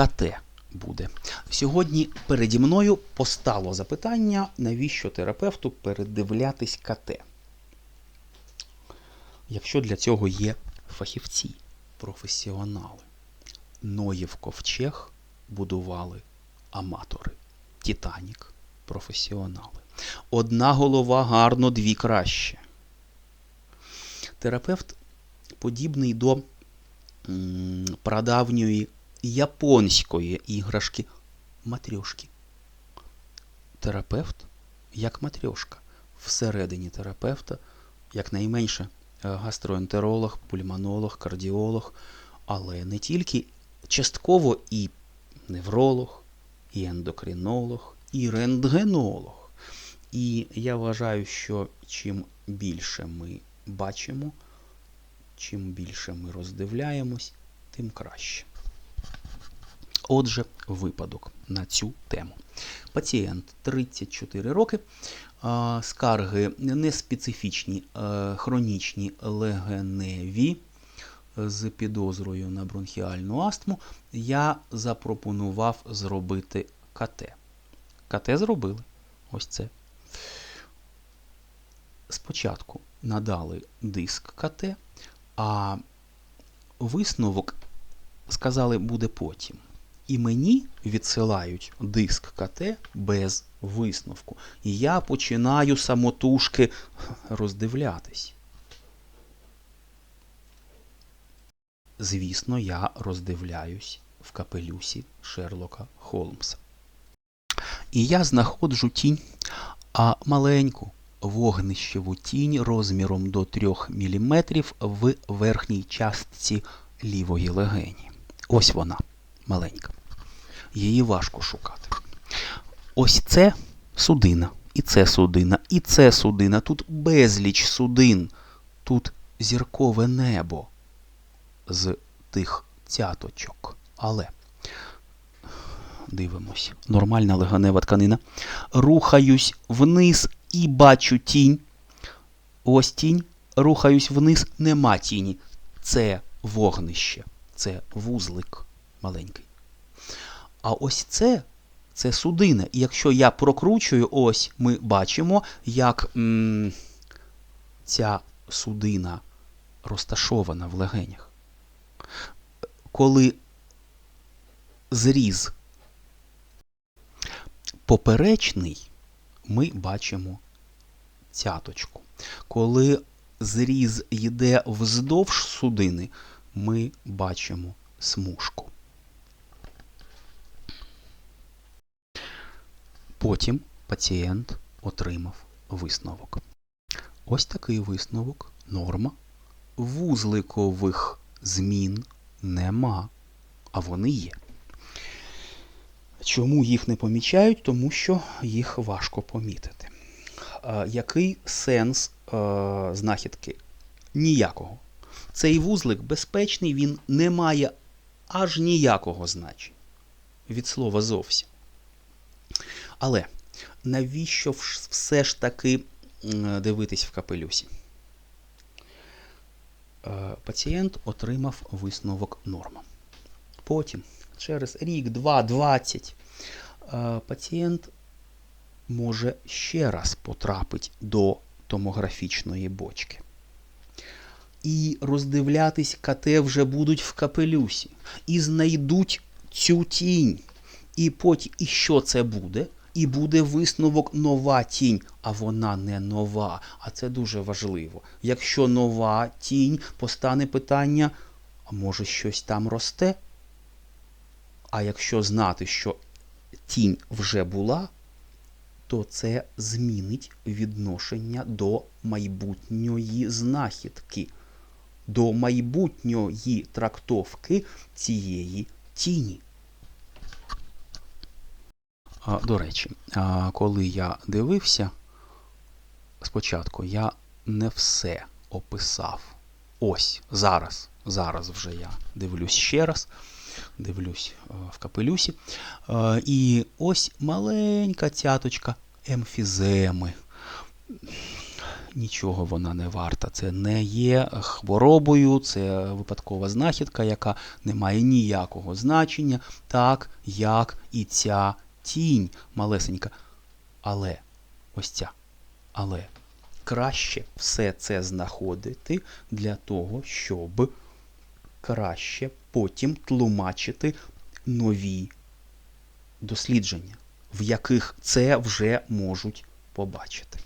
КТ буде. Сьогодні переді мною постало запитання, навіщо терапевту передивлятись КТ. Якщо для цього є фахівці, професіонали. Ноїв ковчег будували аматори. Титанік професіонали. Одна голова гарно, дві краще. Терапевт подібний до прадавньої японської іграшки матрьошки. Терапевт як матрьошка. Всередині терапевта, якнайменше е, гастроентеролог, пульмонолог, кардіолог, але не тільки частково і невролог, і ендокринолог, і рентгенолог. І я вважаю, що чим більше ми бачимо, чим більше ми роздивляємось, тим краще. Отже, випадок на цю тему. Пацієнт 34 роки, скарги неспецифічні, е, хронічні легеневі з підозрою на бронхіальну астму. Я запропонував зробити КТ. КТ зробили. Ось це. Спочатку надали диск КТ, а висновок сказали буде потім. І мені відсилають диск КТ без висновку. І я починаю самотужки роздивлятись. Звісно, я роздивляюсь в капелюсі Шерлока Холмса. І я знаходжу тінь, а маленьку вогнищеву тінь розміром до 3 мм в верхній частці лівої легені. Ось вона, маленька. Її важко шукати. Ось це судина, і це судина, і це судина. Тут безліч судин, тут зіркове небо з тих цяточок. Але дивимось, нормальна легенева тканина. Рухаюсь вниз і бачу тінь. Ось тінь. Рухаюсь вниз, нема тіні. Це вогнище, це вузлик маленький. А ось це це судина. І якщо я прокручую, ось ми бачимо, як м, ця судина розташована в легенях. Коли зріз поперечний, ми бачимо цяточку. Коли зріз йде вздовж судини, ми бачимо смужку. Потім пацієнт отримав висновок. Ось такий висновок, норма. Вузликових змін нема, а вони є. Чому їх не помічають? Тому що їх важко помітити. Який сенс знахідки? Ніякого. Цей вузлик безпечний, він не має аж ніякого значення. Від слова зовсім. Але навіщо все ж таки дивитись в капелюсі? Е, Пацієнт отримав висновок норма. Потім, через рік, два, двадцять, е, пацієнт може ще раз потрапити до томографічної бочки. І роздивлятись КТ вже будуть в капелюсі. І знайдуть цю тінь. І потім, і що це буде? І буде висновок нова тінь, а вона не нова. А це дуже важливо. Якщо нова тінь, постане питання, а може щось там росте? А якщо знати, що тінь вже була, то це змінить відношення до майбутньої знахідки, до майбутньої трактовки цієї тіні. До речі, коли я дивився спочатку, я не все описав. Ось зараз. Зараз вже я дивлюсь ще раз. Дивлюсь е, в капелюсі. Е, І ось маленька цяточка емфіземи. нічого вона не варта. Це не є хворобою, це випадкова знахідка, яка не має ніякого значення, так як і ця тінь малесенька. Але ось ця. Але краще все це знаходити для того, щоб краще потім тлумачити нові дослідження, в яких це вже можуть побачити.